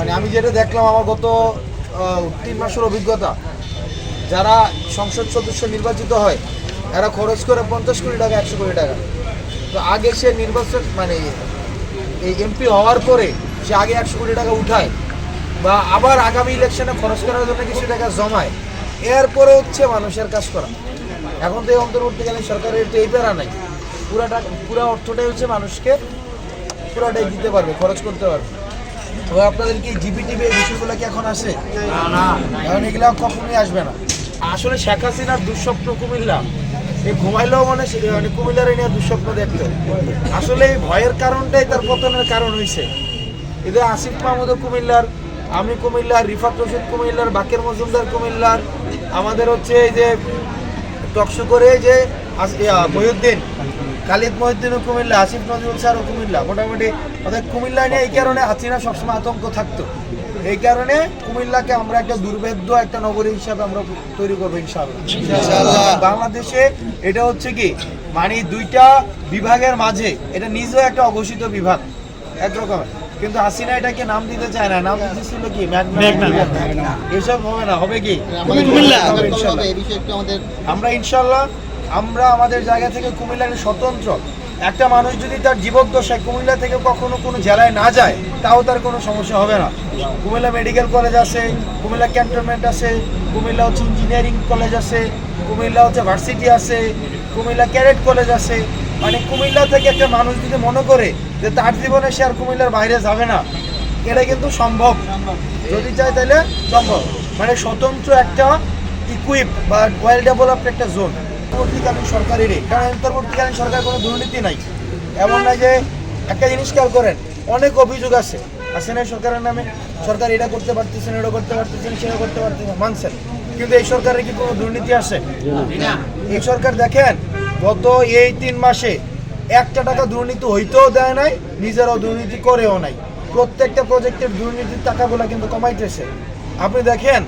মানে আমি যেটা দেখলাম আমার গত তিন মাসের অভিজ্ঞতা, যারা সংসদ সদস্য নির্বাচিত হয়, এরা খরচ করে পঞ্চাশ কোটি টাকা, একশো কোটি টাকা। তো আগে সে নির্বাচন মানে এই এমপি হওয়ার পরে সে আগে একশো কোটি টাকা উঠায়, বা আবার আগামী ইলেকশনে খরচ করার জন্য কিছু টাকা জমায়। এরপরে হচ্ছে মানুষের কাজ করা। এখন তো এই অন্তর্বর্তীকালীন সরকারের তো এই প্যারা নাই। পুরাটা, পুরা অর্থটাই হচ্ছে মানুষকে পুরাটাই দিতে পারবে, খরচ করতে পারবে। তো আপনাদের কি জিপি টিভি এই বিষয়গুলো কি এখন আসে? না এখন এগুলো কখনোই আসবে না। আসলে শেখ হাসিনার দুঃস্বপ্ন কুমিল্লা। এই ঘুমাইলেও মানে মানে কুমিল্লার নিয়ে দুঃস্বপ্ন দেখতো আসলে এই ভয়ের কারণটাই তার পতনের কারণ হয়েছে এদের আসিফ মাহমুদও কুমিল্লার আমি কুমিল্লার রিফাত রশিদ কুমিল্লার বাকের মজুমদার কুমিল্লার আমাদের হচ্ছে এই যে টকশো করে যে মহিউদ্দিন খালিদ মহিউদ্দিনও কুমিল্লা আসিফ নজরুল স্যারও কুমিল্লা। মোটামুটি ওদের কুমিল্লা নিয়ে এই কারণে হাসিনা সবসময় আতঙ্ক থাকতো। এই কারণে কুমিল্লাকে আমরা একটা দুর্ভেদ্য একটা নগরী হিসাবে আমরা তৈরি করব ইনশাআল্লাহ। বাংলাদেশে এটা হচ্ছে কি? মানে দুইটা বিভাগের মাঝে এটা নিজেও একটা অঘোষিত বিভাগ একরকম কিন্তু হাসিনা এটাকে নাম দিতে চায় না। নাম দিতেছিল কি? এসব হবে না হবে কি? আমরা ইনশাল্লাহ আমরা আমাদের জায়গা থেকে কুমিল্লাকে স্বতন্ত্র। একটা মানুষ যদি তার জীবদ্দশায় কুমিল্লা থেকে কখনো কোনো জেলায় না যায়, তাও তার কোনো সমস্যা হবে না। কুমিল্লা মেডিকেল কলেজ আছে, কুমিল্লা ক্যান্টনমেন্ট আছে, কুমিল্লা হচ্ছে ইঞ্জিনিয়ারিং কলেজ আছে, কুমিল্লা হচ্ছে ভার্সিটি আছে, কুমিল্লা ক্যারেট কলেজ আছে। মানে কুমিল্লা থেকে একটা মানুষ যদি মনে করে যে তার জীবনে সে আর কুমিল্লার বাইরে যাবে না, এটা কিন্তু সম্ভব। যদি চায় তাহলে সম্ভব। মানে স্বতন্ত্র একটা ইকুইপ বা ওয়েল ডেভেলপড একটা জোন পরবর্তীকালীন সরকারেরই। কারণ অন্তর্বর্তীকালীন সরকার কোনো দুর্নীতি নাই। এমন না যে একটা জিনিস খেয়াল করেন, অনেক অভিযোগ আছে। আছে না সরকারের নামে? সরকার এটা করতে পারতেছেন এটা করতে পারতেছেন সেটা করতে পারতেছেন মানছেন। কিন্তু এই সরকারের কি কোনো দুর্নীতি আছে? এই সরকার দেখেন, গত এই তিন মাসে একটা টাকা দুর্নীতি হইতেও দেয় নাই, নিজেরাও দুর্নীতি করেও নাই। প্রত্যেকটা প্রজেক্টের দুর্নীতির টাকাগুলো কিন্তু কমাইতেছে। আপনি দেখেন,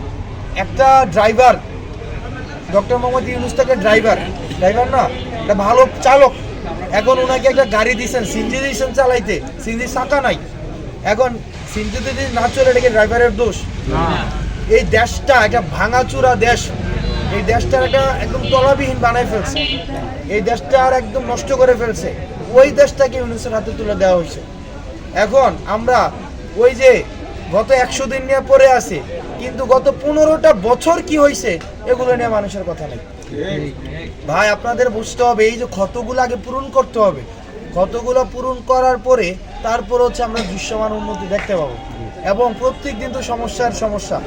একটা ড্রাইভার ডক্টর মোহাম্মদ ইউনুস থেকে ড্রাইভার ড্রাইভার না একটা ভালো চালক। এখন ওনাকে একটা গাড়ি দিয়েছেন সিনজি দিয়েছেন চালাইতে। সিনজি চাকা নাই। এখন সিনজি যদি না চলে এটাকে ড্রাইভারের দোষ? এই দেশটা একটা ভাঙাচুরা দেশ। এই দেশটার একটা একদম তলাবিহীন বানায় ফেলছে। এই দেশটা আর একদম নষ্ট করে ফেলছে। ওই দেশটাকে ইউনুসের হাতে তুলে দেওয়া হয়েছে। এখন আমরা ওই যে গত একশো দিন নিয়ে পরে আছে, কিন্তু গত পনেরোটা বছর কি হয়েছে, এগুলো নিয়ে মানুষের কথা নেই। ভাই, আপনাদের বুঝতে হবে, এই যে ক্ষতগুলো আগে পূরণ করতে হবে। ক্ষতগুলো পূরণ করার পরে তারপর হচ্ছে আমরা দৃশ্যমান উন্নতি দেখতে পাবো। এবং প্রত্যেক দিন তো সমস্যার সমস্যা।